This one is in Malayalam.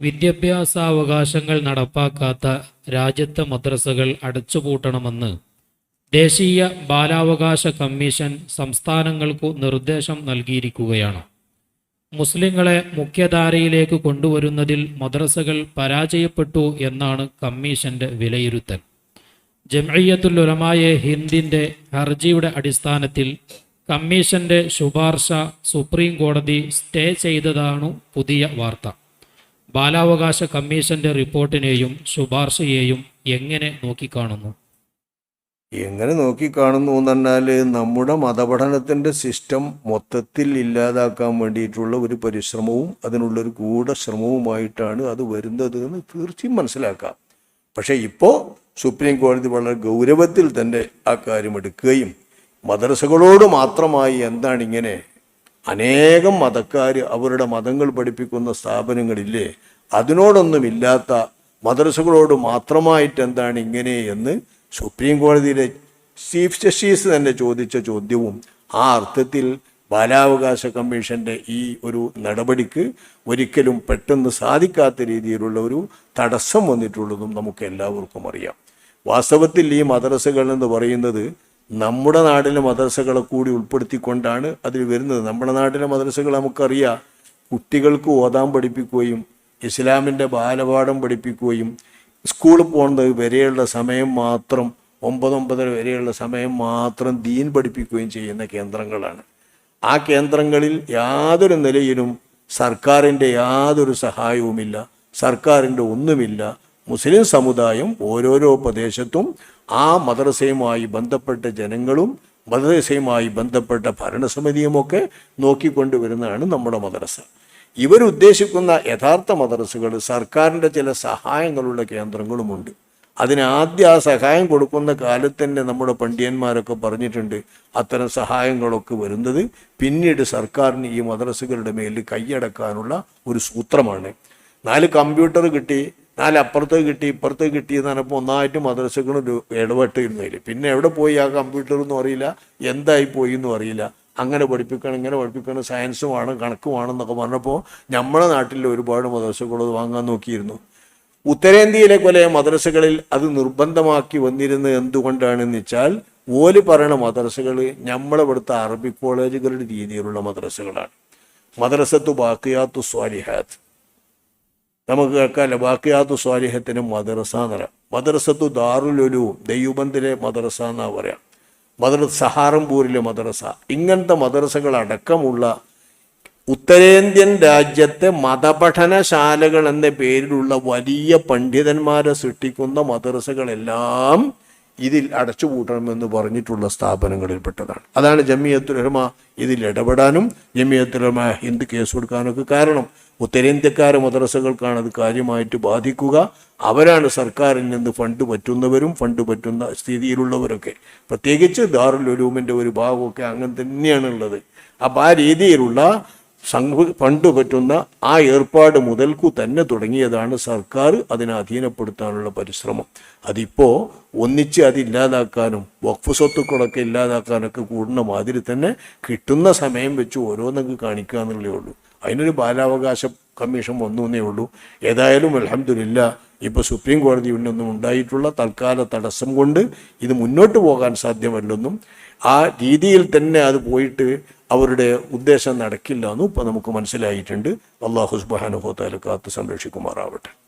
വിദ്യാഭ്യാസാവകാശങ്ങൾ നടപ്പാക്കാത്ത രാജ്യത്തെ മദ്രസകൾ അടച്ചുപൂട്ടണമെന്ന് ദേശീയ ബാലാവകാശ കമ്മീഷൻ സംസ്ഥാനങ്ങൾക്കു നിർദ്ദേശം നൽകിയിരിക്കുകയാണ്. മുസ്ലിങ്ങളെ മുഖ്യധാരയിലേക്ക് കൊണ്ടുവരുന്നതിൽ മദ്രസകൾ പരാജയപ്പെട്ടു എന്നാണ് കമ്മീഷന്റെ വിലയിരുത്തൽ. ജംഇയ്യത്തുൽ ഉലമായെ ഹിന്ദിന്റെ ഹർജിയുടെ അടിസ്ഥാനത്തിൽ കമ്മീഷന്റെ ശുപാർശ സുപ്രീം കോടതി സ്റ്റേ ചെയ്തതാണ് പുതിയ വാർത്ത. ബാലാവകാശ കമ്മീഷന്റെ റിപ്പോർട്ടിനെയും ശുപാർശയെയും എങ്ങനെ നോക്കിക്കാണുന്നു? എങ്ങനെ നോക്കിക്കാണുന്നു എന്ന് പറഞ്ഞാൽ നമ്മുടെ മതപഠനത്തിന്റെ സിസ്റ്റം മൊത്തത്തിൽ ഇല്ലാതാക്കാൻ വേണ്ടിയിട്ടുള്ള ഒരു പരിശ്രമവും അതിനുള്ളൊരു ഗൂഢശ്രമവുമായിട്ടാണ് അത് വരുന്നത് എന്ന് തീർച്ചയായും മനസ്സിലാക്കാം. പക്ഷേ ഇപ്പോൾ സുപ്രീം കോടതി വളരെ ഗൗരവത്തിൽ തന്നെ ആ കാര്യം എടുക്കുകയും മദ്രസകളോട് മാത്രമായി എന്താണ് ഇങ്ങനെ അനേകം മതക്കാർ അവരുടെ മതങ്ങൾ പഠിപ്പിക്കുന്ന സ്ഥാപനങ്ങളില്ലേ അതിനോടൊന്നുമില്ലാത്ത മദ്രസകളോട് മാത്രമായിട്ട് എന്താണ് ഇങ്ങനെ എന്ന് സുപ്രീം കോടതിയിലെ ചീഫ് ജസ്റ്റിസ് തന്നെ ചോദിച്ച ചോദ്യവും ആ അർത്ഥത്തിൽ ബാലാവകാശ കമ്മീഷന്റെ ഈ ഒരു നടപടിക്ക് ഒരിക്കലും പെട്ടെന്ന് സാധിക്കാത്ത രീതിയിലുള്ള ഒരു തടസ്സം വന്നിട്ടുള്ളതും നമുക്ക് എല്ലാവർക്കും അറിയാം. വാസ്തവത്തിൽ ഈ മദ്രസകൾ എന്ന് പറയുന്നത് നമ്മുടെ നാട്ടിലെ മദ്രസകളെ കൂടി ഉൾപ്പെടുത്തിക്കൊണ്ടാണ് അതിൽ വരുന്നത്. നമ്മുടെ നാട്ടിലെ മദ്രസകൾ നമുക്കറിയാം. കുട്ടികൾക്ക് ഓതാൻ പഠിപ്പിക്കുകയും ഇസ്ലാമിന്റെ ബാലപാഠം പഠിപ്പിക്കുകയും സ്കൂളിൽ പോകുന്നത് വരെയുള്ള സമയം മാത്രം ഒമ്പതൊമ്പതര വരെയുള്ള സമയം മാത്രം ദീൻ പഠിപ്പിക്കുകയും ചെയ്യുന്ന കേന്ദ്രങ്ങളാണ്. ആ കേന്ദ്രങ്ങളിൽ യാതൊരു നിലയിലും സർക്കാരിന്റെ യാതൊരു സഹായവുമില്ല. സർക്കാരിന്റെ ഒന്നുമില്ല. മുസ്ലിം സമുദായം ഓരോരോ പ്രദേശത്തും ആ മദ്രസയുമായി ബന്ധപ്പെട്ട ജനങ്ങളും മദ്രസയുമായി ബന്ധപ്പെട്ട ഭരണസമിതിയുമൊക്കെ നോക്കിക്കൊണ്ടുവരുന്നതാണ് നമ്മുടെ മദ്രസ. ഇവരുദ്ദേശിക്കുന്ന യഥാർത്ഥ മദ്രസകൾ സർക്കാരിന്റെ ചില സഹായങ്ങളുള്ള കേന്ദ്രങ്ങളുമുണ്ട്. അതിനാദ്യം ആ സഹായം കൊടുക്കുന്ന കാലത്ത് തന്നെ നമ്മുടെ പണ്ഡിയന്മാരൊക്കെ പറഞ്ഞിട്ടുണ്ട് അത്തരം സഹായങ്ങളൊക്കെ വരുന്നത് പിന്നീട് സർക്കാരിന് ഈ മദ്രസകളുടെ മേലിൽ കൈയടക്കാനുള്ള ഒരു സൂത്രമാണ്. നാല് കമ്പ്യൂട്ടർ കിട്ടി നാല് അപ്പുറത്തേക്ക് കിട്ടി ഇപ്പുറത്ത് കിട്ടി എന്ന് പറഞ്ഞപ്പോൾ ഒന്നായിട്ട് മദ്രസകൾ ഇടപെട്ടിരുന്നതിൽ പിന്നെ എവിടെ പോയി ആ കമ്പ്യൂട്ടർ എന്നും അറിയില്ല എന്തായി പോയി എന്നും അറിയില്ല. അങ്ങനെ പഠിപ്പിക്കണം ഇങ്ങനെ പഠിപ്പിക്കണം സയൻസുമാണ് കണക്കുമാണെന്നൊക്കെ പറഞ്ഞപ്പോൾ നമ്മുടെ നാട്ടിൽ ഒരുപാട് മദ്രസകൾ വാങ്ങാൻ നോക്കിയിരുന്നു. ഉത്തരേന്ത്യയിലെ കൊല മദ്രസകളിൽ അത് നിർബന്ധമാക്കി വന്നിരുന്നത് എന്തുകൊണ്ടാണെന്ന് വെച്ചാൽ ഓൽ പറയണ മദ്രസകൾ നമ്മളിവിടുത്തെ അറബി കോളേജുകളുടെ രീതിയിലുള്ള മദ്രസകളാണ്. മദ്രസത്തു ബാക്കിയാത്തു സ്വാലിഹാത്ത്. നമുക്ക് കേൾക്കാമല്ലോ ബാക്കിയാത്തു സ്വാലിഹത്തിന് മദ്രസ പറയാം മദ്രസത്തു ദാറുലുലു ദൈവബന്ധിലെ മദ്രസ എന്നാ പറയാം. മദ്രസ സഹാറംപൂരിലെ മദ്രസ. ഇങ്ങനത്തെ മദ്രസകൾ അടക്കമുള്ള ഉത്തരേന്ത്യൻ രാജ്യത്തെ മതപഠനശാലകൾ എന്ന പേരിലുള്ള വലിയ പണ്ഡിതന്മാരെ സൃഷ്ടിക്കുന്ന മദ്രസകളെല്ലാം ഇതിൽ അടച്ചുപൂട്ടണമെന്ന് പറഞ്ഞിട്ടുള്ള സ്ഥാപനങ്ങളിൽ പെട്ടതാണ് അതാണ് ജമിയത്തുലമ ഇതിൽ ഇടപെടാനും ജമിയത്തുലമ ഹിന്ദു കേസ് കൊടുക്കാനൊക്കെ കാരണം. ഉത്തരേന്ത്യക്കാരെ മദ്രസകൾക്കാണ് അത് കാര്യമായിട്ട് ബാധിക്കുക. അവരാണ് സർക്കാരിൽ നിന്ന് ഫണ്ട് പറ്റുന്നവരും ഫണ്ട് പറ്റുന്ന സ്ഥിതിയിലുള്ളവരൊക്കെ. പ്രത്യേകിച്ച് ദാറുലൊലൂമിന്റെ ഒരു ഭാഗമൊക്കെ അങ്ങനെ തന്നെയാണുള്ളത്. അപ്പം ആ രീതിയിലുള്ള സംഘ ഫണ്ട് പറ്റുന്ന ആ ഏർപ്പാട് മുതൽക്കു തന്നെ തുടങ്ങിയതാണ് സർക്കാർ അതിനെ അധീനപ്പെടുത്താനുള്ള പരിശ്രമം. അതിപ്പോൾ ഒന്നിച്ച് അതില്ലാതാക്കാനും വഖഫ് സ്വത്തുക്കളൊക്കെ ഇല്ലാതാക്കാനൊക്കെ കൂടുന്ന മാതിരി തന്നെ കിട്ടുന്ന സമയം വെച്ച് ഓരോന്നൊക്കെ കാണിക്കുക എന്നുള്ളേ ഉള്ളൂ. അതിനൊരു ബാലാവകാശ കമ്മീഷൻ വന്നു എന്നേ ഉള്ളൂ. ഏതായാലും അലഹമില്ല ഇപ്പോൾ സുപ്രീം കോടതി നിന്നും ഉണ്ടായിട്ടുള്ള തൽക്കാല തടസ്സം കൊണ്ട് ഇത് മുന്നോട്ട് പോകാൻ സാധ്യമല്ലെന്നും ആ രീതിയിൽ തന്നെ അത് പോയിട്ട് അവരുടെ ഉദ്ദേശം നടക്കില്ല എന്നും ഇപ്പം നമുക്ക് മനസ്സിലായിട്ടുണ്ട്. അള്ളാഹു സുബാനുഹോത്താല കാത്ത് സംരക്ഷിക്കുമാറാവട്ടെ.